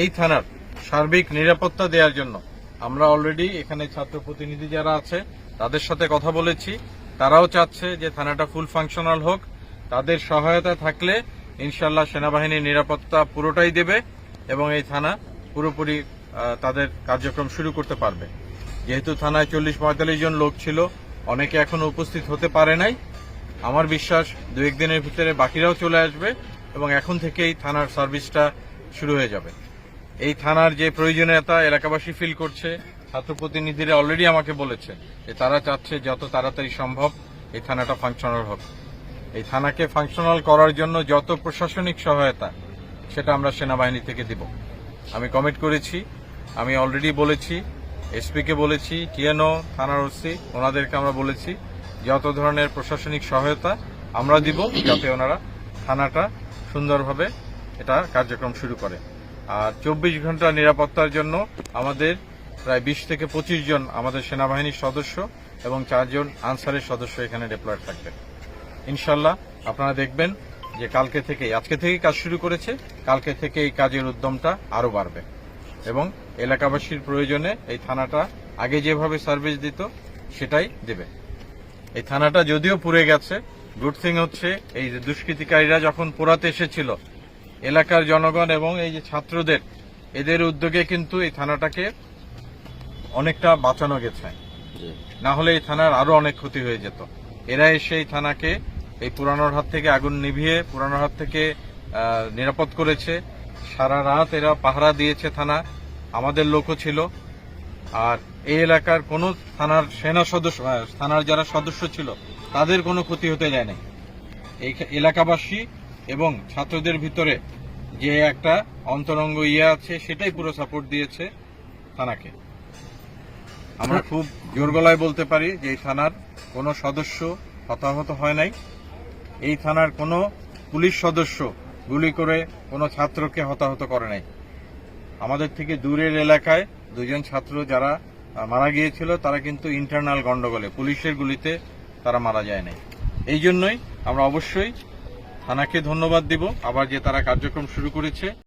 এই থানার সার্বিক নিরাপত্তা দেওয়ার জন্য। আমরা অলরেডি এখানে ছাত্র প্রতিনিধি যারা আছে, তাদের সাথে কথা বলেছি। তারাও চাচ্ছে যে থানাটা ফুল ফাংশনাল হোক। তাদের সহায়তা থাকলে ইনশাল্লাহ সেনাবাহিনীর নিরাপত্তা পুরোটাই দেবে এবং এই থানা পুরোপুরি তাদের কার্যক্রম শুরু করতে পারবে। যেহেতু থানায় চল্লিশ পঁয়তাল্লিশ জন লোক ছিল, অনেকে এখনও উপস্থিত হতে পারে নাই। আমার বিশ্বাস দু একদিনের ভিতরে বাকিরাও চলে আসবে এবং এখন থেকেই থানার সার্ভিসটা শুরু হয়ে যাবে। এই থানার যে প্রয়োজনীয়তা এলাকাবাসী ফিল করছে ছাত্র প্রতিনিধিরা অলরেডি আমাকে বলেছে যে তারা চাচ্ছে যত তাড়াতাড়ি সম্ভব এই থানাটা ফাংশনাল হোক। এই থানাকে ফাংশনাল করার জন্য যত প্রশাসনিক সহায়তা, সেটা আমরা সেনাবাহিনী থেকে দিব। আমি কমিট করেছি, আমি অলরেডি বলেছি এসপিকে বলেছি টিএনও থানার ওসি ওনাদেরকে আমরা বলেছি, যত ধরনের প্রশাসনিক সহায়তা আমরা দিব, যাতে ওনারা থানাটা সুন্দরভাবে এটা কার্যক্রম শুরু করে। আর চব্বিশ ঘণ্টা নিরাপত্তার জন্য আমাদের প্রায় বিশ থেকে পঁচিশ জন আমাদের সেনাবাহিনীর সদস্য এবং চারজন আনসারের সদস্য এখানে ডিপ্লয়েড থাকবে। ইনশাল্লাহ আপনারা দেখবেন যে কালকে থেকে আজকে থেকেই কাজ শুরু করেছে, কালকে থেকে এই কাজের উদ্যমটা আরও বাড়বে। এবং এলাকাবাসীর প্রয়োজনে এই থানাটা আগে যেভাবে সার্ভিস দিত, সেটাই দেবে। এই থানাটা যদিও পুড়ে গেছে গুড থিং হচ্ছে এই দুষ্কৃতিকারীরা যখন পোড়াতে এসেছিল এলাকার জনগণ এবং এই যে ছাত্রদের এদের উদ্যোগে কিন্তু এই থানাটাকে অনেকটা বাঁচানো গেছে। না হলে এই থানার আরও অনেক ক্ষতি হয়ে যেত। এরা এসে এই থানাকে এই পুরানোর হাত থেকে আগুন নিভিয়ে পুরানোর হাত থেকে নিরাপদ করেছে। সারা রাত এরা পাহারা দিয়েছে থানা। আমাদের লোকও ছিল। আর এই এলাকার কোনো থানার সেনা সদস্য থানার যারা সদস্য ছিল তাদের কোনো ক্ষতি হতে যায় নাই এই এলাকাবাসী এবং ছাত্রদের ভিতরে যে একটা অন্তরঙ্গ ইয়ে আছে সেটাই পুরো সাপোর্ট দিয়েছে থানাকে। আমরা খুব জোর গলায় বলতে পারি যে এই থানার কোনো সদস্য হতাহত হয় নাই। এই থানার কোনো পুলিশ সদস্য গুলি করে কোনো ছাত্রকে হতাহত করে নাই। আমাদের থেকে দূরের এলাকায় দুজন ছাত্র যারা মারা গিয়েছিল তারা কিন্তু ইন্টারনাল গন্ডগোলে পুলিশের গুলিতে তারা মারা যায় নাই। এই জন্যই আমরা অবশ্যই থানাকে ধন্যবাদ দিব। আবার যে তারা কার্যক্রম শুরু করেছে